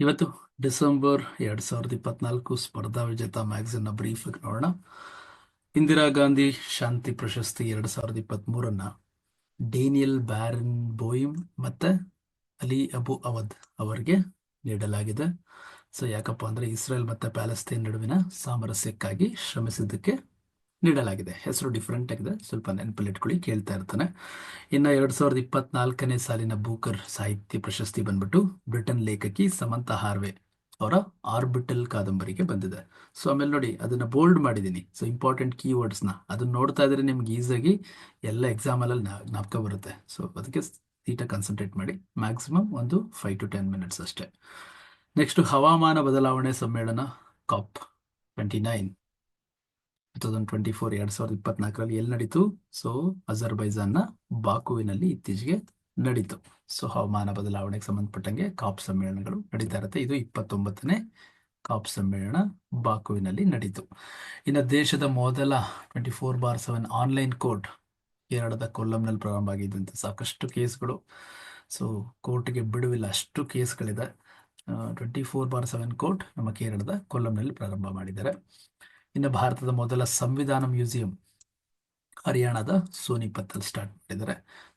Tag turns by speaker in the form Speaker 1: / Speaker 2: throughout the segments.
Speaker 1: ಇವತ್ತು ಡಿಸೆಂಬರ್ ಎರಡ್ ಸಾವಿರದ ಇಪ್ಪತ್ನಾಲ್ಕು ಸ್ಪರ್ಧಾ ವಿಜೇತ ಮ್ಯಾಗಝಿನ್ನ ಬ್ರೀಫ್ ನೋಡೋಣ. ಇಂದಿರಾ ಗಾಂಧಿ ಶಾಂತಿ ಪ್ರಶಸ್ತಿ ಎರಡ್ ಸಾವಿರದ ಇಪ್ಪತ್ತ್ ಡೇನಿಯಲ್ ಬ್ಯಾರನ್ ಬೋಯಿಮ್ ಮತ್ತೆ ಅಲಿ ಅಬು ಅವದ್ ಅವರಿಗೆ ನೀಡಲಾಗಿದೆ. ಸೊ ಯಾಕಪ್ಪ ಅಂದ್ರೆ ಇಸ್ರೇಲ್ ಮತ್ತೆ ಪ್ಯಾಲೆಸ್ತೀನ್ ನಡುವಿನ ಸಾಮರಸ್ಯಕ್ಕಾಗಿ ಶ್ರಮಿಸಿದ್ದಕ್ಕೆ ನೀಡಲಾಗಿದೆ. ಹೆಸರು ಡಿಫ್ರೆಂಟ್ ಆಗಿದೆ. ಸ್ವಲ್ಪ ನೆನಪಲ್ಲಿಟ್ಕೊಳ್ಳಿ ಕೇಳ್ತಾ ಇರ್ತಾನೆ. ಇನ್ನು ಎರಡು ಸಾವಿರದ ಇಪ್ಪತ್ನಾಲ್ಕನೇ ಸಾಲಿನ ಬೂಕರ್ ಸಾಹಿತ್ಯ ಪ್ರಶಸ್ತಿ ಬಂದ್ಬಿಟ್ಟು ಬ್ರಿಟನ್ ಲೇಖಕಿ ಸಮಂತ ಹಾರ್ವೆ ಅವರ ಆರ್ಬಿಟಲ್ ಕಾದಂಬರಿಗೆ ಬಂದಿದೆ. ಸೊ ಆಮೇಲೆ ನೋಡಿ, ಅದನ್ನ ಬೋಲ್ಡ್ ಮಾಡಿದ್ದೀನಿ ಸೊ ಇಂಪಾರ್ಟೆಂಟ್ ಕೀವರ್ಡ್ಸ್ ಅದನ್ನು ನೋಡ್ತಾ ಇದ್ರೆ ನಿಮ್ಗೆ ಈಸಿಯಾಗಿ ಎಲ್ಲ ಎಕ್ಸಾಮ್ ಅಲ್ಲಿ ಜ್ಞಾಪಕ ಬರುತ್ತೆ. ಸೊ ಅದಕ್ಕೆ ಸೀಟ ಕಾನ್ಸಂಟ್ರೇಟ್ ಮಾಡಿ ಮ್ಯಾಕ್ಸಿಮಮ್ ಒಂದು ಫೈವ್ ಟು ಟೆನ್ ಮಿನಿಟ್ಸ್ ಅಷ್ಟೇ. ನೆಕ್ಸ್ಟ್ ಹವಾಮಾನ ಬದಲಾವಣೆ ಸಮ್ಮೇಳನ COP twenty nine two thousand twenty four ಎರಡ್ ಸಾವಿರದ ಇಪ್ಪತ್ನಾಲ್ಕರಲ್ಲಿ ಎಲ್ಲಿ ನಡೀತು? ಸೊ ಅಜರ್ಬೈಜಾನ್ನ ಬಾಕುವಿನಲ್ಲಿ ಇತ್ತೀಚೆಗೆ ನಡೀತು. ಸೊ ಹವಾಮಾನ ಬದಲಾವಣೆಗೆ ಸಂಬಂಧಪಟ್ಟಂಗೆ ಕಾಪ್ ಸಮ್ಮೇಳನಗಳು ನಡೀತಾ ಇರುತ್ತೆ. ಇದು ಇಪ್ಪತ್ತೊಂಬತ್ತನೇ ಕಾಪ್ ಸಮ್ಮೇಳನ ಬಾಕುವಿನಲ್ಲಿ ನಡೀತು. ಇನ್ನು ದೇಶದ ಮೊದಲ twenty four bar seven online court ಕೇರಳದ ಕೊಲ್ಲಂನಲ್ಲಿ ಪ್ರಾರಂಭ ಆಗಿದ್ದಂತೆ ಸಾಕಷ್ಟು ಕೇಸ್ಗಳು. ಸೊ ಕೋರ್ಟ್ಗೆ ಬಿಡುವಿಲ್ಲ. ಅಷ್ಟು ಕೇಸ್ಗಳಿದೆ. Twenty four bar seven court ನಮ್ಮ ಕೇರಳದ ಕೊಲ್ಲಂನಲ್ಲಿ ಪ್ರಾರಂಭ ಮಾಡಿದ್ದಾರೆ. ಇನ್ನು ಭಾರತದ ಮೊದಲ ಸಂವಿಧಾನ ಮ್ಯೂಸಿಯಂ ಹರಿಯಾಣದ ಸೋನಿಪತ್ತಲ್ಲಿ ಸ್ಟಾರ್ಟ್ ಮಾಡಿದ್ದಾರೆ.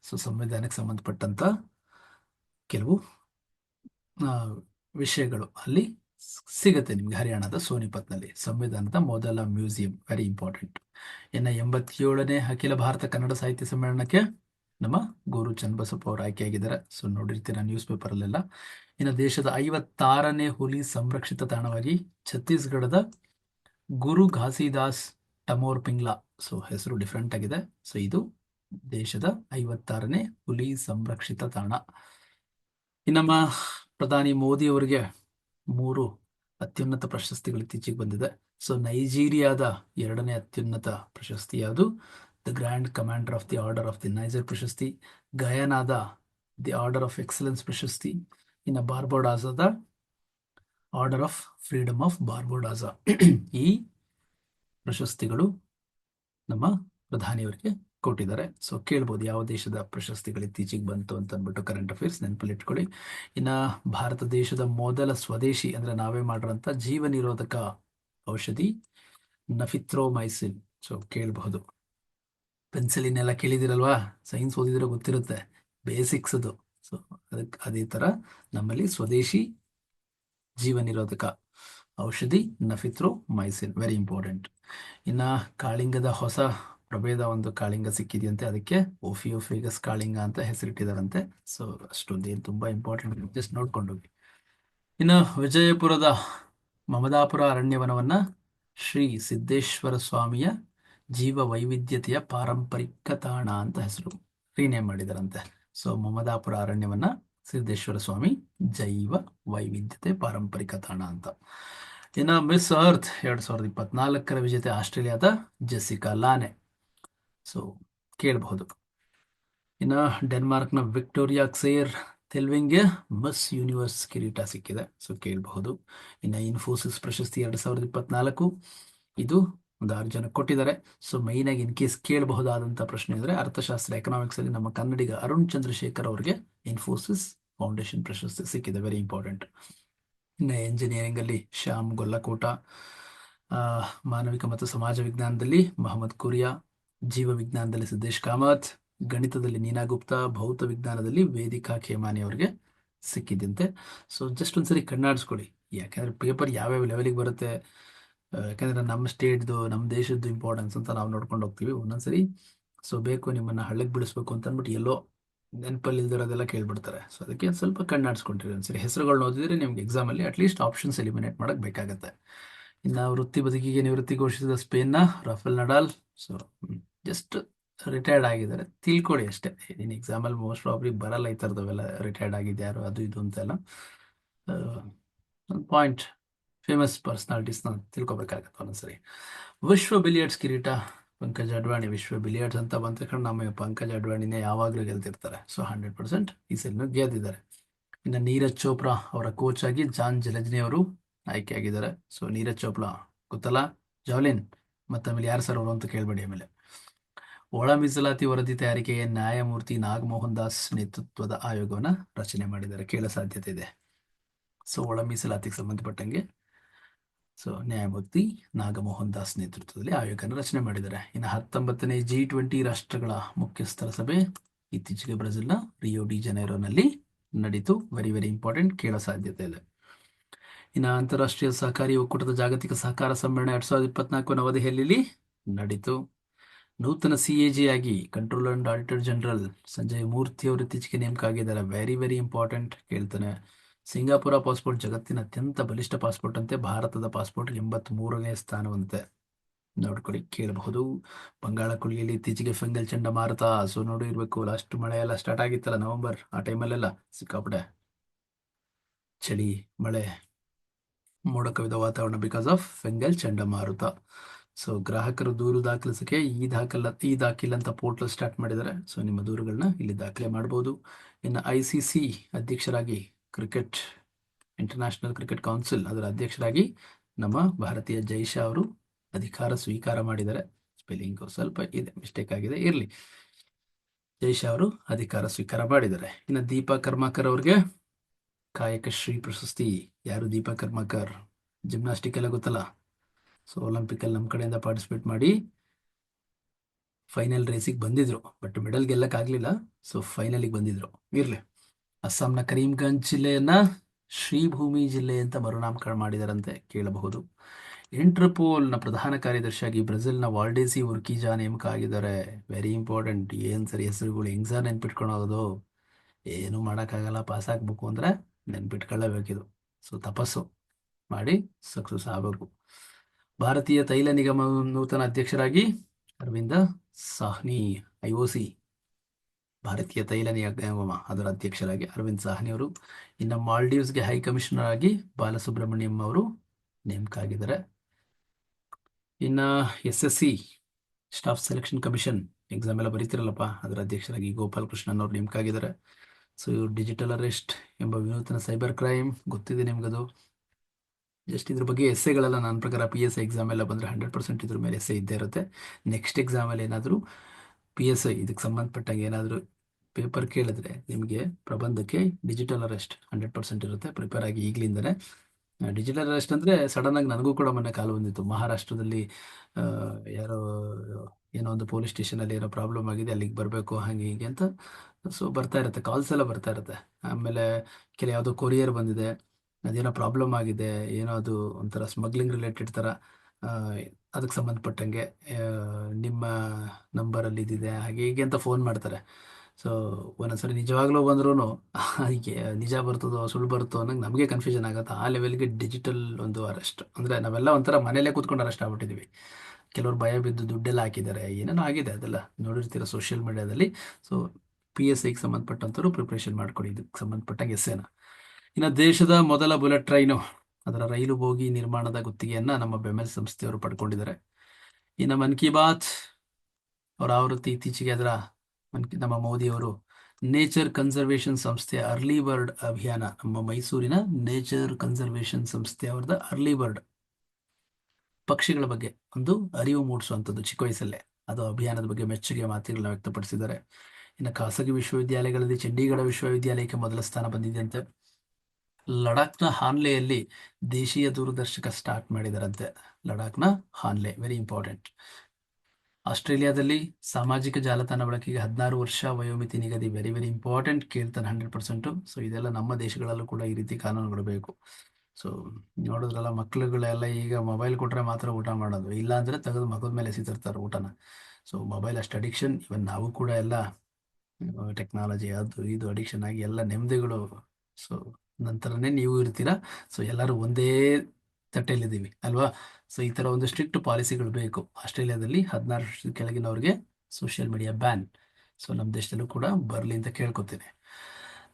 Speaker 1: ಸೊ ಸಂವಿಧಾನಕ್ಕೆ ಸಂಬಂಧಪಟ್ಟಂತ ಕೆಲವು ವಿಷಯಗಳು ಅಲ್ಲಿ ಸಿಗುತ್ತೆ ನಿಮ್ಗೆ ಹರಿಯಾಣದ ಸೋನಿಪತ್ನಲ್ಲಿ. ಸಂವಿಧಾನದ ಮೊದಲ ಮ್ಯೂಸಿಯಂ ವೆರಿ ಇಂಪಾರ್ಟೆಂಟ್ ಇನ್ನು ಎಂಬತ್ತೇಳನೇ ಅಖಿಲ ಭಾರತ ಕನ್ನಡ ಸಾಹಿತ್ಯ ಸಮ್ಮೇಳನಕ್ಕೆ ನಮ್ಮ ಗುರು ಚನ್ನಬಸಪ್ಪ ಅವರು ಆಯ್ಕೆಯಾಗಿದ್ದಾರೆ. ಸೊ ನೋಡಿರ್ತೀರ ನ್ಯೂಸ್ ಪೇಪರ್ ಅಲ್ಲೆಲ್ಲ. ಇನ್ನು ದೇಶದ ಐವತ್ತಾರನೇ ಹುಲಿ ಸಂರಕ್ಷಿತ ತಾಣವಾಗಿ ಛತ್ತೀಸ್ಗಢದ ಗುರು ಘಾಸಿದಾಸ್ ಟಮೋರ್ ಪಿಂಗ್ಲಾ. ಸೊ, ಹೆಸರು ಡಿಫ್ರೆಂಟ್ ಆಗಿದೆ. ಸೊ, ಇದು ದೇಶದ ಐವತ್ತಾರನೇ ಹುಲಿ ಸಂರಕ್ಷಿತ ತಾಣ. ನಮ್ಮ ಪ್ರಧಾನಿ ಮೋದಿ ಅವರಿಗೆ ಮೂರು ಅತ್ಯುನ್ನತ ಪ್ರಶಸ್ತಿಗಳು ಇತ್ತೀಚೆಗೆ ಬಂದಿದೆ. ಸೊ, ನೈಜೀರಿಯಾದ ಎರಡನೇ ಅತ್ಯುನ್ನತ ಪ್ರಶಸ್ತಿ ಯಾವುದು? The grand commander of the order of the Niger ಪ್ರಶಸ್ತಿ. ಗಯಾನಾದ ದಿ ಆರ್ಡರ್ ಆಫ್ ಎಕ್ಸಲೆನ್ಸ್ ಪ್ರಶಸ್ತಿ. ಇನ್ನು ಬಾರ್ಬಡಾಸದ order of freedom of Barbados ಈ ಪ್ರಶಸ್ತಿಗಳು ನಮ್ಮ ಪ್ರಧಾನಿಯವರಿಗೆ ಕೊಟ್ಟಿದ್ದಾರೆ. ಸೊ ಕೇಳ್ಬೋದು ಯಾವ ದೇಶದ ಪ್ರಶಸ್ತಿಗಳು ಇತ್ತೀಚೆಗೆ ಬಂತು ಅಂತ ಅಂದ್ಬಿಟ್ಟು ಕರೆಂಟ್ ಅಫೇರ್ಸ್ ನೆನಪಲ್ಲಿ ಇಟ್ಕೊಳ್ಳಿ. ಇನ್ನು ಭಾರತ ದೇಶದ ಮೊದಲ ಸ್ವದೇಶಿ ಅಂದರೆ ನಾವೇ ಮಾಡಿರೋಂಥ ಜೀವ ನಿರೋಧಕ ಔಷಧಿ ನಫಿತ್ರೋಮೈಸಿನ್. ಸೊ ಕೇಳಬಹುದು. ಪೆನ್ಸಿಲಿನ್ ಎಲ್ಲ ಕೇಳಿದಿರಲ್ವಾ ಸೈನ್ಸ್ ಓದಿದ್ರೆ ಗೊತ್ತಿರುತ್ತೆ. ಬೇಸಿಕ್ಸ್ ಅದು. ಸೊ ಅದಕ್ಕೆ ಅದೇ ಥರ ನಮ್ಮಲ್ಲಿ ಸ್ವದೇಶಿ ಜೀವ ನಿರೋಧಕ ಔಷಧಿ ನಫಿತ್ರೋ ಮೈಸಿನ್ ವೆರಿ ಇಂಪಾರ್ಟೆಂಟ್ ಇನ್ನ ಕಾಳಿಂಗದ ಹೊಸ ಪ್ರಭೇದ ಒಂದು ಕಾಳಿಂಗ ಸಿಕ್ಕಿದೆಯಂತೆ, ಅದಕ್ಕೆ ಓಫಿಯೋಫಿಗಸ್ ಕಾಳಿಂಗ ಅಂತ ಹೆಸರಿಟ್ಟಿದಾರಂತೆ. ಸೊ ಅಷ್ಟೊಂದು ಏನು ತುಂಬಾ ಇಂಪಾರ್ಟೆಂಟ್ ಜಸ್ಟ್ ನೋಡ್ಕೊಂಡು ಹೋಗಿ. ಇನ್ನು ವಿಜಯಪುರದ ಮಮದಾಪುರ ಅರಣ್ಯವನವನ್ನ ಶ್ರೀ ಸಿದ್ದೇಶ್ವರ ಸ್ವಾಮಿಯ ಜೀವ ವೈವಿಧ್ಯತೆಯ ಪಾರಂಪರಿಕ ತಾಣ ಅಂತ ಹೆಸರು. ರೀನೇಮ್ ಮಾಡಿದಾರಂತೆ. ಸೊ ಮಮದಾಪುರ ಅರಣ್ಯವನ್ನ ಸಿದ್ದೇಶ್ವರ ಸ್ವಾಮಿ ಜೈವ ವೈವಿಧ್ಯತೆ ಪಾರಂಪರಿಕ ತಾಣ ಅಂತ. ಇನ್ನು ಮಿಸ್ ಅರ್ತ್ ಎರಡ್ ಸಾವಿರದ ಇಪ್ಪತ್ನಾಲ್ಕರ ವಿಜೇತೆ ಆಸ್ಟ್ರೇಲಿಯಾದ ಜೆಸಿಕಾ ಲಾನೆ. ಸೊ ಕೇಳಬಹುದು. ಇನ್ನು ಡೆನ್ಮಾರ್ಕ್ನ ವಿಕ್ಟೋರಿಯಾ ಕ್ಸೇರ್ ತೆಲ್ವಿಂಗ್ಗೆ ಮಿಸ್ ಯೂನಿವರ್ಸ್ ಕಿರೀಟ ಸಿಕ್ಕಿದೆ. ಸೊ ಕೇಳಬಹುದು. ಇನ್ನು ಇನ್ಫೋಸಿಸ್ ಪ್ರಶಸ್ತಿ ಎರಡ್ ಸಾವಿರದ ಇಪ್ಪತ್ನಾಲ್ಕು. ಇದು ಒಂದು ಆರು ಜನ ಕೊಟ್ಟಿದ್ದಾರೆ. ಸೊ ಮೈನ್ ಆಗಿ ಇನ್ ಕೇಸ್ ಕೇಳಬಹುದಾದಂತ ಪ್ರಶ್ನೆ ಅಂದ್ರೆ ಅರ್ಥಶಾಸ್ತ್ರ ಎಕನಾಮಿಕ್ಸ್ ಅಲ್ಲಿ ನಮ್ಮ ಕನ್ನಡಿಗ ಅರುಣ್ ಚಂದ್ರಶೇಖರ್ ಅವರಿಗೆ ಇನ್ಫೋಸಿಸ್ ಫೌಂಡೇಶನ್ ಪ್ರಶಸ್ತಿ ಸಿಕ್ಕಿದೆ ವೆರಿ ಇಂಪಾರ್ಟೆಂಟ್ ಇನ್ನು ಎಂಜಿನಿಯರಿಂಗ್ ಅಲ್ಲಿ ಶ್ಯಾಮ್ ಗೊಲ್ಲಕೋಟ ಮಾನವಿಕ ಮತ್ತು ಸಮಾಜ ವಿಜ್ಞಾನದಲ್ಲಿ ಮಹಮ್ಮದ್ ಕುರಿಯಾ, ಜೀವ ವಿಜ್ಞಾನದಲ್ಲಿ ಸಿದ್ದೇಶ್ ಕಾಮತ್, ಗಣಿತದಲ್ಲಿ ನೀನಾ ಗುಪ್ತಾ, ಭೌತ ವಿಜ್ಞಾನದಲ್ಲಿ ವೇದಿಕಾ ಖೇಮಾನಿ ಅವರಿಗೆ ಸಿಕ್ಕಿದ್ದಂತೆ. ಸೊ ಜಸ್ಟ್ ಒಂದ್ಸರಿ ಕಣ್ಣಾಡಿಸ್ಕೊಳ್ಳಿ. ಯಾಕೆಂದ್ರೆ ಪೇಪರ್ ಯಾವ್ಯಾವ ಲೆವೆಲಿಗೆ ಬರುತ್ತೆ ಯಾಕೆಂದ್ರೆ ಯಾಕಂದ್ರೆ ನಮ್ಮ ಸ್ಟೇಟ್ದು ನಮ್ಮ ದೇಶದ್ದು ಇಂಪಾರ್ಟೆನ್ಸ್ ಅಂತ ನಾವು ನೋಡ್ಕೊಂಡು ಹೋಗ್ತೀವಿ. ಒಂದೊಂದ್ಸರಿ ಸೊ ಬೇಕು ನಿಮ್ಮನ್ನ ಹಳ್ಳಕ್ಕೆ ಬಿಡಿಸ್ಬೇಕು ಅಂತ ಅಂದ್ಬಿಟ್ಟು ಎಲ್ಲೋ ನೆನಪಲ್ಲಿ ಇಲ್ದಿರೋದೆಲ್ಲ ಕೇಳ್ಬಿಡ್ತಾರೆ. ಸೊ ಅದಕ್ಕೆ ಸ್ವಲ್ಪ ಕಣ್ಣಾಡಿಸ್ಕೊಂಡಿರಿ ಒಂದ್ಸರಿ. ಹೆಸರುಗಳನ್ನ ಓದಿದ್ರೆ ನಿಮ್ಗೆ ಎಕ್ಸಾಮ್ ಅಲ್ಲಿ ಅಟ್ಲೀಸ್ಟ್ ಆಪ್ಷನ್ಸ್ ಎಲಿಮಿನೇಟ್ ಮಾಡೋಕ್ಕೆ ಬೇಕಾಗತ್ತೆ. ಇನ್ನು ವೃತ್ತಿ ಬದುಕಿಗೆ ನಿವೃತ್ತಿ ಘೋಷಿಸಿದ ಸ್ಪೇನ್ನ Rafael Nadal. So just retired ಆಗಿದ್ದಾರೆ. ತಿಳ್ಕೊಳ್ಳಿ ಅಷ್ಟೇ. ಇನ್ನು ಎಕ್ಸಾಮಲ್ಲಿ ಮೋಸ್ಟ್ ಪ್ರಾಬ್ಲಿ ಬರಲ್ಲ ಈ ಥರದವೆಲ್ಲ ರಿಟೈರ್ಡ್ ಆಗಿದ್ಯಾರು ಅದು ಇದು ಅಂತೆಲ್ಲ ಒಂದು ಪಾಯಿಂಟ್ ಫೇಮಸ್ ಪರ್ಸ್ನಾಲಿಟೀಸ್ನ ತಿಳ್ಕೊಬೇಕಾಗತ್ತೆ ಒಂದೊಂದ್ಸರಿ. ವಿಶ್ವ ಬಿಲಿಯರ್ಡ್ಸ್ ಕಿರೀಟ ಪಂಕಜ್ ಅಡ್ವಾಣಿ ವಿಶ್ವ ಬಿಲಿಯರ್ಡ್ಸ್ ಅಂತ ಬಂದ ತಕ್ಷಣ ನಮ್ಮ ಪಂಕಜ್ ಅಡ್ವಾಣಿನೇ ಯಾವಾಗಲೂ ಗೆಲ್ತಿರ್ತಾರೆ. ಸೊ ಹಂಡ್ರೆಡ್ ಪರ್ಸೆಂಟ್ ಈ ಸಲ ಗೆದ್ದಿದ್ದಾರೆ. ಇನ್ನು ನೀರಜ್ ಚೋಪ್ರಾ ಅವರ ಕೋಚ್ ಆಗಿ ಜಾನ್ ಜಲಜ್ನಿ ಅವರು ಆಯ್ಕೆಯಾಗಿದ್ದಾರೆ. ಸೊ ನೀರಜ್ ಚೋಪ್ರಾ ಗೊತ್ತಲ್ಲ? ಜಾವ್ಲಿನ್ ಮತ್ತು ಆಮೇಲೆ ಯಾರು ಸರ್ ಅವರು ಅಂತ ಕೇಳಬೇಡಿ ಆಮೇಲೆ. ಒಳ ಮೀಸಲಾತಿ ವರದಿ ತಯಾರಿಕೆಗೆ ನ್ಯಾಯಮೂರ್ತಿ ನಾಗಮೋಹನ್ ದಾಸ್ ನೇತೃತ್ವದ ಆಯೋಗವನ್ನು ರಚನೆ ಮಾಡಿದ್ದಾರೆ. ಕೇಳ ಸಾಧ್ಯತೆ ಇದೆ. ಸೊ ಒಳ ಮೀಸಲಾತಿಗೆ ಸಂಬಂಧಪಟ್ಟಂಗೆ ಸೊ ನ್ಯಾಯಮೂರ್ತಿ ನಾಗಮೋಹನ್ ದಾಸ್ ನೇತೃತ್ವದಲ್ಲಿ ಆಯೋಗನ ರಚನೆ ಮಾಡಿದ್ದಾರೆ. ಇನ್ನು ಹತ್ತೊಂಬತ್ತನೇ ಜಿ ಟ್ವೆಂಟಿ ರಾಷ್ಟ್ರಗಳ ಮುಖ್ಯಸ್ಥರ ಸಭೆ ಇತ್ತೀಚೆಗೆ ಬ್ರೆಜಿಲ್ನ ರಿಯೋ ಡಿ ಜನೈರೋನಲ್ಲಿ ನಡೀತು. ವೆರಿ ವೆರಿ ಇಂಪಾರ್ಟೆಂಟ್ ಕೇಳೋ ಸಾಧ್ಯತೆ ಇದೆ. ಇನ್ನು ಅಂತಾರಾಷ್ಟ್ರೀಯ ಸಹಕಾರಿ ಒಕ್ಕೂಟದ ಜಾಗತಿಕ ಸಹಕಾರ ಸಮ್ಮೇಳನ ಎರಡ್ ಸಾವಿರದ ಇಪ್ಪತ್ನಾಲ್ಕು ನವದೆಹಲಿಯಲ್ಲಿ ನಡೀತು. ನೂತನ ಸಿ ಎ ಜಿ ಆಗಿ controller and auditor general Sanjay Murthy ಅವರು ಇತ್ತೀಚೆಗೆ ನೇಮಕ ಆಗಿದ್ದಾರೆ. ವೆರಿ ವೆರಿ ಇಂಪಾರ್ಟೆಂಟ್ ಕೇಳ್ತಾನೆ. ಸಿಂಗಾಪುರ ಪಾಸ್ಪೋರ್ಟ್ ಜಗತ್ತಿನ ಅತ್ಯಂತ ಬಲಿಷ್ಠ ಪಾಸ್ಪೋರ್ಟ್ ಅಂತೆ, ಭಾರತದ ಪಾಸ್ಪೋರ್ಟ್ ಎಂಬತ್ ಮೂರನೇ ಸ್ಥಾನವಂತೆ. ನೋಡ್ಕೊಳ್ಳಿ, ಕೇಳಬಹುದು. ಬಂಗಾಳ ಕೊಲ್ಲಿಯಲ್ಲಿ ಇತ್ತೀಚೆಗೆ ಫೆಂಗಲ್ ಚಂಡಮಾರುತ ಸೊ, ನೋಡಿ, ಇರ್ಬೇಕು. ಲಾಸ್ಟ್ ಮಳೆ ಎಲ್ಲ ಸ್ಟಾರ್ಟ್ ಆಗಿತ್ತಲ್ಲ, ನವೆಂಬರ್ ಆ ಟೈಮಲ್ಲೆಲ್ಲ ಸಿಕ್ಕಾಪಡೆ ಚಳಿ, ಮಳೆ ಮೋಡ ಕವಿದ ವಾತಾವರಣ ಬಿಕಾಸ್ ಆಫ್ ಫೆಂಗಲ್ ಚಂಡಮಾರುತ ಸೊ ಗ್ರಾಹಕರು ದೂರು ದಾಖಲಿಸಕ್ಕೆ ಈ ದಾಖಲ, ಈ ದಾಖಲೆ ಅಂತ ಪೋರ್ಟಲ್ ಸ್ಟಾರ್ಟ್ ಮಾಡಿದ್ದಾರೆ. ಸೊ ನಿಮ್ಮ ದೂರುಗಳನ್ನ ಇಲ್ಲಿ ದಾಖಲೆ ಮಾಡಬಹುದು ಇನ್ನು ಐ ಸಿ ಸಿ ಅಧ್ಯಕ್ಷರಾಗಿ ಕ್ರಿಕೆಟ್ ಇಂಟರ್ನ್ಯಾಷನಲ್ ಕ್ರಿಕೆಟ್ ಕೌನ್ಸಿಲ್ ಅದರ ಅಧ್ಯಕ್ಷರಾಗಿ ನಮ್ಮ ಭಾರತೀಯ ಜೈಶಾ ಅವರು ಅಧಿಕಾರ ಸ್ವೀಕಾರ ಮಾಡಿದ್ದಾರೆ. ಸ್ಪೆಲ್ಲಿಂಗ್ ಸ್ವಲ್ಪ ಇದೆ ಮಿಸ್ಟೇಕ್ ಆಗಿದೆ, ಇರಲಿ. ಜೈಶಾ ಅವರು ಅಧಿಕಾರ ಸ್ವೀಕಾರ ಮಾಡಿದ್ದಾರೆ. ಇನ್ನು ದೀಪಾ ಕರ್ಮಾಕರ್ ಅವ್ರಿಗೆ ಕಾಯಕ ಶ್ರೀ ಪ್ರಶಸ್ತಿ. ಯಾರು ದೀಪಾ ಕರ್ಮಾಕರ್? ಜಿಮ್ನಾಸ್ಟಿಕ್ ಎಲ್ಲ ಗೊತ್ತಲ್ಲ? ಸೊ ಒಲಿಂಪಿಕ್ ಅಲ್ಲಿ ನಮ್ಮ ಕಡೆಯಿಂದ ಪಾರ್ಟಿಸಿಪೇಟ್ ಮಾಡಿ ಫೈನಲ್ ರೇಸಿಗೆ ಬಂದಿದ್ರು. ಬಟ್ ಮೆಡಲ್ ಗೆಲ್ಲಕ್ಕಾಗಲಿಲ್ಲ. ಸೊ ಫೈನಲಿಗೆ ಬಂದಿದ್ರು. ಇರ್ಲಿ. ಅಸ್ಸಾಂನ ಕರೀಂಗಂಜ್ ಜಿಲ್ಲೆಯನ್ನ ಶ್ರೀಭೂಮಿ ಜಿಲ್ಲೆ ಅಂತ ಮರುನಾಮಕರಣ ಮಾಡಿದಾರಂತೆ ಕೇಳಬಹುದು. ಇಂಟರ್ಪೋಲ್ನ ಪ್ರಧಾನ ಕಾರ್ಯದರ್ಶಿಯಾಗಿ ಬ್ರೆಜಿಲ್ನ ವಾಲ್ಡೇಸಿ ಉರ್ಕಿಜಾ ನೇಮಕ ಆಗಿದ್ದಾರೆ ವೆರಿ ಇಂಪಾರ್ಟೆಂಟ್ ಏನು ಸರಿ ಹೆಸರುಗಳು? ಹೆಂಗ್ ಸರ್ ನೆನ್ಪಿಟ್ಕೊಳೋದು? ಏನು ಮಾಡೋಕ್ಕಾಗಲ್ಲ. ಪಾಸ್ ಆಗ್ಬೇಕು ಅಂದ್ರೆ ನೆನ್ಪಿಟ್ಕೊಳ್ಳಬೇಕಿದು. ಸೊ, ತಪಸ್ಸು ಮಾಡಿ ಸಕ್ಸಸ್ ಆಗಬೇಕು. ಭಾರತೀಯ ತೈಲ ನಿಗಮ ನೂತನ ಅಧ್ಯಕ್ಷರಾಗಿ Arvind Sahni, I O C ಭಾರತೀಯ ತೈಲ ನಿಗಮ ಅದರ ಅಧ್ಯಕ್ಷರಾಗಿ ಅರವಿಂದ್ ಸಾಹ್ನಿ ಅವರು ಇನ್ನು ಮಾಲ್ಡೀವ್ಸ್ಗೆ ಹೈ ಕಮಿಷನರ್ ಆಗಿ ಬಾಲಸುಬ್ರಹ್ಮಣ್ಯಂ ಅವರು ನೇಮಕ ಆಗಿದ್ದಾರೆ ಇನ್ನು S S C staff selection commission exam ಎಲ್ಲ ಬರೀತಿರಲ್ಲಪ್ಪ, ಅದರ ಅಧ್ಯಕ್ಷರಾಗಿ ಗೋಪಾಲ್ ಕೃಷ್ಣನ್ ಅವರು ನೇಮಕ ಆಗಿದ್ದಾರೆ ಸೊ ಇವರು ಡಿಜಿಟಲ್ ಅರೆಸ್ಟ್ ಎಂಬ ವಿನೂತನ ಸೈಬರ್ ಕ್ರೈಮ್ ಗೊತ್ತಿದೆ ನಿಮ್ಗದು? ಜಸ್ಟ್ ಇದ್ರ ಬಗ್ಗೆ ಎಸ್ಸೆಗಳೆಲ್ಲ ನನ್ನ ಪ್ರಕಾರ ಪಿ ಎಸ್ ಐ ಎಕ್ಸಾಮ್ ಎಲ್ಲ ಬಂದರೆ ಹಂಡ್ರೆಡ್ ಪರ್ಸೆಂಟ್ ಇದ್ರ ಮೇಲೆ ಎಸ್ಸೆ ಇದ್ದೇ ಇರುತ್ತೆ. ನೆಕ್ಸ್ಟ್ ಎಕ್ಸಾಮಲ್ಲಿ ಏನಾದರೂ ಪಿ ಎಸ್ ಐ ಇದಕ್ಕೆ ಸಂಬಂಧಪಟ್ಟಂಗೆ ಏನಾದರೂ ಪೇಪರ್ ಕೇಳಿದ್ರೆ ನಿಮಗೆ ಪ್ರಬಂಧಕ್ಕೆ ಡಿಜಿಟಲ್ ಅರೆಸ್ಟ್ ಹಂಡ್ರೆಡ್ ಪರ್ಸೆಂಟ್ ಇರುತ್ತೆ. ಪ್ರಿಪೇರ್ ಆಗಿ ಈಗಲಿಂದನೇ. ಡಿಜಿಟಲ್ ಅರೆಸ್ಟ್ ಅಂದರೆ ಸಡನ್ ಆಗಿ ನನಗೂ ಕೂಡ ಮೊನ್ನೆ ಕಾಲು ಬಂದಿತ್ತು. ಮಹಾರಾಷ್ಟ್ರದಲ್ಲಿ ಯಾರೋ, ಏನೋ ಒಂದು ಪೊಲೀಸ್ ಸ್ಟೇಷನಲ್ಲಿ ಏನೋ ಪ್ರಾಬ್ಲಮ್ ಆಗಿದೆ, ಅಲ್ಲಿಗೆ ಬರಬೇಕು, ಹಾಗೆ ಹೀಗೆ ಅಂತ. ಸೊ ಬರ್ತಾ ಇರುತ್ತೆ. ಕಾಲ್ಸ್ ಎಲ್ಲ ಬರ್ತಾ ಇರುತ್ತೆ. ಆಮೇಲೆ ಕೆಲ ಯಾವುದೋ ಕೊರಿಯರ್ ಬಂದಿದೆ. ಅದೇನೋ ಪ್ರಾಬ್ಲಮ್ ಆಗಿದೆ, ಏನೋ ಅದು ಒಂಥರ ಸ್ಮಗ್ಲಿಂಗ್ ರಿಲೇಟೆಡ್ ಥರ ಅದಕ್ಕೆ ಸಂಬಂಧಪಟ್ಟಂಗೆ ನಿಮ್ಮ ನಂಬರಲ್ಲಿ ಇದಿದೆ ಹಾಗೆ ಹೀಗೆ ಅಂತ ಫೋನ್ ಮಾಡ್ತಾರೆ. ಸೊ ಒಂದೊಂದ್ಸರಿ ನಿಜವಾಗ್ಲೂ ಬಂದ್ರೂ ಅದಕ್ಕೆ ನಿಜ ಬರ್ತದೋ ಸುಳ್ಳು ಬರ್ತೋ ಅನ್ನಂಗೆ ನಮಗೆ ಕನ್ಫ್ಯೂಷನ್ ಆಗುತ್ತೆ. ಆ ಲೆವೆಲ್ಗೆ ಡಿಜಿಟಲ್ ಒಂದು ಅರೆಸ್ಟ್ ಅಂದರೆ ನಾವೆಲ್ಲ ಒಂಥರ ಮನೇಲೇ ಕೂತ್ಕೊಂಡು ಅರೆಸ್ಟ್ ಆಗ್ಬಿಟ್ಟಿದ್ವಿ. ಕೆಲವರು ಭಯ ಬಿದ್ದು ದುಡ್ಡೆಲ್ಲ ಹಾಕಿದ್ದಾರೆ. ಏನೇನೋ ಆಗಿದೆ ಅದೆಲ್ಲ ನೋಡಿರ್ತೀರ ಸೋಷಿಯಲ್ ಮೀಡಿಯಾದಲ್ಲಿ ಸೊ ಪಿ ಎಸ್ ಐಗೆ ಸಂಬಂಧಪಟ್ಟಂಥವ್ರು ಪ್ರಿಪ್ರೇಷನ್ ಮಾಡ್ಕೊಡಿ. ಇದಕ್ಕೆ ಸಂಬಂಧಪಟ್ಟಂಗೆ ಎಸ್ಸೆನ ಇನ್ನು ದೇಶದ ಮೊದಲ ಬುಲೆಟ್ ಟ್ರೈನು ಅದರ ರೈಲು ಬೋಗಿ ನಿರ್ಮಾಣದ ಗುತ್ತಿಗೆಯನ್ನ ನಮ್ಮ ಬೆಮೆಲ್ ಸಂಸ್ಥೆಯವರು ಪಡ್ಕೊಂಡಿದ್ದಾರೆ. ಇನ್ನು ಮನ್ ಕಿ ಬಾತ್, ಅವರ ಆವೃತ್ತಿ ಇತ್ತೀಚೆಗೆ ಅದರ ನಮ್ಮ ಮೋದಿಯವರು ನೇಚರ್ ಕನ್ಸರ್ವೇಷನ್ ಸಂಸ್ಥೆ ಅರ್ಲಿ ಬರ್ಡ್ ಅಭಿಯಾನ, ನಮ್ಮ ಮೈಸೂರಿನ ನೇಚರ್ ಕನ್ಸರ್ವೇಷನ್ ಸಂಸ್ಥೆ ಅವ್ರದ ಅರ್ಲಿ ಬರ್ಡ್ ಪಕ್ಷಿಗಳ ಬಗ್ಗೆ ಒಂದು ಅರಿವು ಮೂಡಿಸುವಂಥದ್ದು ಚಿಕ್ಕ ವಯಸ್ಸಲ್ಲೇ. ಅದು ಅಭಿಯಾನದ ಬಗ್ಗೆ ಮೆಚ್ಚುಗೆ ಮಾತುಗಳನ್ನ ವ್ಯಕ್ತಪಡಿಸಿದ್ದಾರೆ. ಇನ್ನು ಖಾಸಗಿ ವಿಶ್ವವಿದ್ಯಾಲಯಗಳಲ್ಲಿ ಚಂಡೀಗಢ ವಿಶ್ವವಿದ್ಯಾಲಯಕ್ಕೆ ಮೊದಲ ಸ್ಥಾನ ಬಂದಿದೆಯಂತೆ. ಲಡಾಖ್ನ ಹಾನ್ಲೆಯಲ್ಲಿ ದೇಶೀಯ ದೂರದರ್ಶಕ ಸ್ಟಾರ್ಟ್ ಮಾಡಿದಾರಂತೆ. ಲಡಾಖ್ನ ಹಾನ್ಲೆ ವೆರಿ ಇಂಪಾರ್ಟೆಂಟ್ ಆಸ್ಟ್ರೇಲಿಯಾದಲ್ಲಿ ಸಾಮಾಜಿಕ ಜಾಲತಾಣ ಬಳಕೆಗೆ ಹದಿನಾರು ವರ್ಷ ವಯೋಮಿತಿ ನಿಗದಿ ವೆರಿ ವೆರಿ ಇಂಪಾರ್ಟೆಂಟ್ ಕೇಳ್ತಾನೆ ಹಂಡ್ರೆಡ್ ಪರ್ಸೆಂಟು ಸೊ ಇದೆಲ್ಲ ನಮ್ಮ ದೇಶಗಳಲ್ಲೂ ಕೂಡ ಈ ರೀತಿ ಕಾನೂನುಗಳು ಬೇಕು. ಸೊ ನೋಡಿದ್ರಲ್ಲ, ಮಕ್ಳುಗಳೆಲ್ಲ ಈಗ ಮೊಬೈಲ್ ಕೊಟ್ರೆ ಮಾತ್ರ ಊಟ ಮಾಡೋದು. ಇಲ್ಲ ಅಂದ್ರೆ ತೆಗೆದು ಮಗದ ಮೇಲೆ ಎಸಿತಿರ್ತಾರೆ ಊಟನ. ಸೊ ಮೊಬೈಲ್ ಅಷ್ಟು ಅಡಿಕ್ಷನ್ ಇವನ್ ನಾವು ಕೂಡ ಎಲ್ಲ ಟೆಕ್ನಾಲಜಿ ಅದು ಇದು ಅಡಿಕ್ಷನ್ ಆಗಿ ಎಲ್ಲ ನೆಮ್ಮದಿಗಳು. ಸೊ ನಂತರನೇ ನೀವು ಇರ್ತೀರಾ? ಸೊ ಎಲ್ಲರೂ ಒಂದೇ ತಟ್ಟೆಯಲ್ಲಿದ್ದೀವಿ. ಅಲ್ವಾ? ಸೊ ಈ ಥರ ಒಂದು ಸ್ಟ್ರಿಕ್ಟ್ ಪಾಲಿಸಿಗಳು ಬೇಕು. ಆಸ್ಟ್ರೇಲಿಯಾದಲ್ಲಿ ಹದಿನಾರು ವರ್ಷದ ಕೆಳಗಿನವ್ರಿಗೆ ಸೋಷಿಯಲ್ ಮೀಡಿಯಾ ಬ್ಯಾನ್ ಸೊ ನಮ್ಮ ದೇಶದಲ್ಲೂ ಕೂಡ ಬರಲಿ ಅಂತ ಕೇಳ್ಕೊತೀನಿ.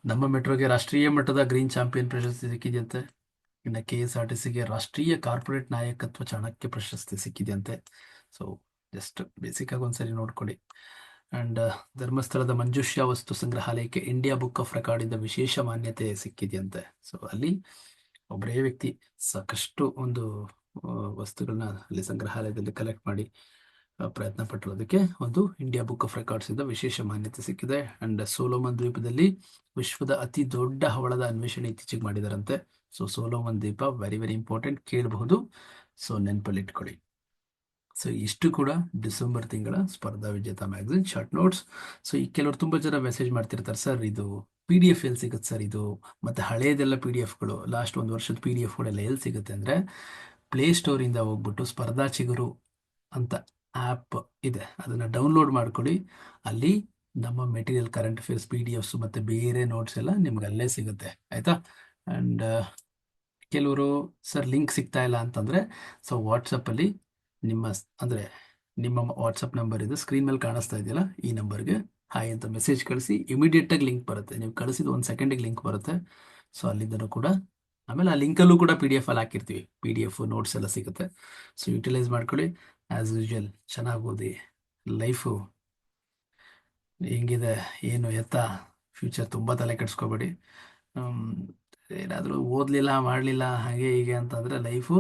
Speaker 1: ನಮ್ಮ ಮೆಟ್ರೋಗೆ ರಾಷ್ಟ್ರೀಯ ಮಟ್ಟದ ಗ್ರೀನ್ ಚಾಂಪಿಯನ್ ಪ್ರಶಸ್ತಿ ಸಿಕ್ಕಿದೆಯಂತೆ? ಇನ್ನು ಕೆ ಎಸ್ ಆರ್ ಟಿ ಸಿಗೆ ರಾಷ್ಟ್ರೀಯ ಕಾರ್ಪೊರೇಟ್ ನಾಯಕತ್ವ ಚಾಣಕ್ಯ ಪ್ರಶಸ್ತಿ ಸಿಕ್ಕಿದೆಯಂತೆ? ಸೊ ಜಸ್ಟ್ ಬೇಸಿಕ್ ಆಗಿ ಒಂದ್ಸರಿ ನೋಡ್ಕೊಳ್ಳಿ. ಅಂಡ್ ಧರ್ಮಸ್ಥಳದ ಮಂಜುಷ್ಯ ವಸ್ತು ಸಂಗ್ರಹಾಲಯಕ್ಕೆ ಇಂಡಿಯಾ ಬುಕ್ ಆಫ್ ರೆಕಾರ್ಡ್ ಇಂದ ವಿಶೇಷ ಮಾನ್ಯತೆ ಸಿಕ್ಕಿದೆಯಂತೆ? ಸೊ ಅಲ್ಲಿ ಒಬ್ಬರೇ ವ್ಯಕ್ತಿ ಸಾಕಷ್ಟು ಒಂದು ವಸ್ತುಗಳನ್ನ ಅಲ್ಲಿ ಸಂಗ್ರಹಾಲಯದಲ್ಲಿ ಕಲೆಕ್ಟ್ ಮಾಡಿ ಪ್ರಯತ್ನ ಪಟ್ಟಿರೋದಕ್ಕೆ ಒಂದು ಇಂಡಿಯಾ ಬುಕ್ ಆಫ್ ರೆಕಾರ್ಡ್ಸ್ ಇಂದ ವಿಶೇಷ ಮಾನ್ಯತೆ ಸಿಕ್ಕಿದೆ. ಅಂಡ್ ಸೋಲೋಮನ್ ದ್ವೀಪದಲ್ಲಿ ವಿಶ್ವದ ಅತಿ ದೊಡ್ಡ ಹವಳದ ಅನ್ವೇಷಣೆ ಇತ್ತೀಚೆಗೆ ಮಾಡಿದಾರಂತೆ. ಸೊ ಸೋಲೋಮನ್ ದ್ವೀಪ ವೆರಿ ವೆರಿ ಇಂಪಾರ್ಟೆಂಟ್ ಕೇಳಬಹುದು. ಸೊ ನೆನಪಲ್ಲಿ ಇಟ್ಕೊಳ್ಳಿ ಸೊ ಇಷ್ಟು ಕೂಡ ಡಿಸೆಂಬರ್ ತಿಂಗಳ ಸ್ಪರ್ಧಾ ವಿಜೇತ ಮ್ಯಾಗಝಿನ್ ಶಾರ್ಟ್ ನೋಟ್ಸ್. ಸೊ ಈ ಕೆಲವರು ತುಂಬ ಜನ ಮೆಸೇಜ್ ಮಾಡ್ತಿರ್ತಾರೆ, ಸರ್, ಇದು ಪಿ ಡಿ ಎಫ್ ಎಲ್ಲಿ ಸಿಗುತ್ತೆ ಸರ್ ಇದು? ಮತ್ತು ಹಳೆಯದೆಲ್ಲ ಪಿ ಡಿ ಎಫ್ಗಳು ಲಾಸ್ಟ್ ಒಂದು ವರ್ಷದ ಪಿ ಡಿ ಎಫ್ಗಳೆಲ್ಲ ಎಲ್ಲಿ ಸಿಗುತ್ತೆ ಅಂದರೆ ಪ್ಲೇಸ್ಟೋರಿಂದ ಹೋಗ್ಬಿಟ್ಟು ಸ್ಪರ್ಧಾ ಚಿಗುರು ಅಂತ ಆ್ಯಪ್ ಇದೆ. ಅದನ್ನು ಡೌನ್ಲೋಡ್ ಮಾಡ್ಕೊಳ್ಳಿ. ಅಲ್ಲಿ ನಮ್ಮ material current affairs P D Fs ಮತ್ತು ಬೇರೆ ನೋಟ್ಸ್ ಎಲ್ಲ ನಿಮ್ಗೆ ಅಲ್ಲೇ ಸಿಗುತ್ತೆ. ಆಯಿತಾ? ಆ್ಯಂಡ್ ಕೆಲವರು, ಸರ್ ಲಿಂಕ್ ಸಿಗ್ತಾ ಇಲ್ಲ ಅಂತಂದರೆ ಸೊ ವಾಟ್ಸಪ್ಪಲ್ಲಿ ನಿಮ್ಮ ಅಂದರೆ ನಿಮ್ಮ ವಾಟ್ಸಪ್ ನಂಬರ್ ಇದು. ಸ್ಕ್ರೀನ್ ಮೇಲೆ ಕಾಣಿಸ್ತಾ ಇದೆಯಲ್ಲ, ಈ ನಂಬರ್ಗೆ ಹಾಯ್ ಅಂತ ಮೆಸೇಜ್ ಕಳಿಸಿ. ಇಮಿಡಿಯೇಟಾಗಿ ಲಿಂಕ್ ಬರುತ್ತೆ. ನೀವು ಕಳಿಸಿದ ಒಂದು ಸೆಕೆಂಡಿಗೆ ಲಿಂಕ್ ಬರುತ್ತೆ. ಸೊ ಅಲ್ಲಿಂದನೂ ಕೂಡ ಆಮೇಲೆ ಆ ಲಿಂಕಲ್ಲೂ ಕೂಡ ಪಿ ಡಿ ಎಫ್ ಅಲ್ಲಿ ಹಾಕಿರ್ತೀವಿ. ಪಿ ಡಿ ಎಫ್ ನೋಟ್ಸ್ ಎಲ್ಲ ಸಿಗುತ್ತೆ. ಸೊ ಯುಟಿಲೈಸ್ ಮಾಡ್ಕೊಳ್ಳಿ. ಆ್ಯಸ್ ಯೂಶುವಲ್ ಚೆನ್ನಾಗಿ ಓದಿ ಲೈಫು ಹೆಂಗಿದೆ, ಏನು ಎತ್ತ? ಫ್ಯೂಚರ್ ತುಂಬ ತಲೆ ಕೆಡಿಸ್ಕೋಬೇಡಿ. ಏನಾದರೂ ಓದಲಿಲ್ಲ, ಮಾಡಲಿಲ್ಲ, ಹಾಗೆ ಹೀಗೆ ಅಂತಂದರೆ ಲೈಫು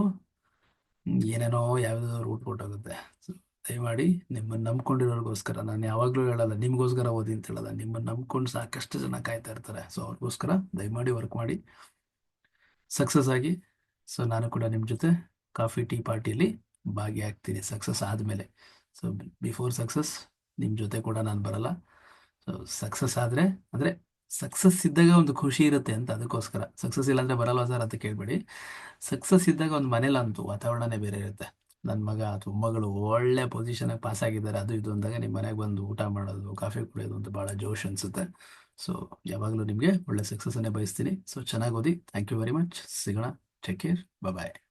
Speaker 1: ಏನೇನೋ ಯಾವುದೋ ರೂಟ್ ಕೊಟ್ಟೋಗುತ್ತೆ. ಸೊ ದಯಮಾಡಿ ನಿಮ್ಮನ್ನು ನಂಬ್ಕೊಂಡಿರೋರಿಗೋಸ್ಕರ, ನಾನು ಯಾವಾಗಲೂ ಹೇಳಲ್ಲ, ನಿಮಗೋಸ್ಕರ ಓದಿ ಅಂತ ಹೇಳಲ್ಲ ನಿಮ್ಮನ್ನು ನಂಬ್ಕೊಂಡು ಸಾಕಷ್ಟು ಜನ ಕಾಯ್ತಾ ಇರ್ತಾರೆ. ಸೊ ಅವ್ರಿಗೋಸ್ಕರ ದಯಮಾಡಿ ವರ್ಕ್ ಮಾಡಿ. ಸಕ್ಸಸ್ ಆಗಿ ಸೊ ನಾನು ಕೂಡ ನಿಮ್ಮ ಜೊತೆ ಕಾಫಿ ಟೀ ಪಾರ್ಟಿಲಿ ಭಾಗಿಯಾಗ್ತೀನಿ. ಸಕ್ಸಸ್ ಆದಮೇಲೆ. ಸೊ ಬಿಫೋರ್ ಸಕ್ಸಸ್ ನಿಮ್ಮ ಜೊತೆ ಕೂಡ ನಾನು ಬರಲ್ಲ. ಸೊ ಸಕ್ಸಸ್ ಆದರೆ, ಅಂದರೆ ಸಕ್ಸಸ್ ಇದ್ದಾಗ ಒಂದು ಖುಷಿ ಇರುತ್ತೆ ಅಂತ ಅದಕ್ಕೋಸ್ಕರ. ಸಕ್ಸಸ್ ಇಲ್ಲಾಂದರೆ ಬರಲ್ವಾ ಸರ್ ಅಂತ ಕೇಳಬೇಡಿ. ಸಕ್ಸಸ್ ಇದ್ದಾಗ ಒಂದು ಮನೇಲಿ ಅಂತೂ ವಾತಾವರಣನೇ ಬೇರೆ ಇರುತ್ತೆ. ನನ್ನ ಮಗ ಅಥವಾ ಮಗಳು ಒಳ್ಳೆ ಪೊಸಿಷನಾಗಿ ಪಾಸ್ ಆಗಿದ್ದಾರೆ. ಅದು ಇದು ಅಂದಾಗ ನಿಮ್ಮ ಮನೆಗೆ ಬಂದು ಊಟ ಮಾಡೋದು ಕಾಫಿ ಕುಡಿಯೋದು ಅಂತ ಭಾಳ ಜೋಶ್ ಅನಿಸುತ್ತೆ. ಸೊ ಯಾವಾಗಲೂ ನಿಮಗೆ ಒಳ್ಳೆ ಸಕ್ಸಸ್ಸನ್ನೇ ಬಯಸ್ತೀನಿ. ಸೊ ಚೆನ್ನಾಗಿ ಓದಿ. ಥ್ಯಾಂಕ್ ಯು ವೆರಿ ಮಚ್ ಸಿಗೋಣ. Take care bye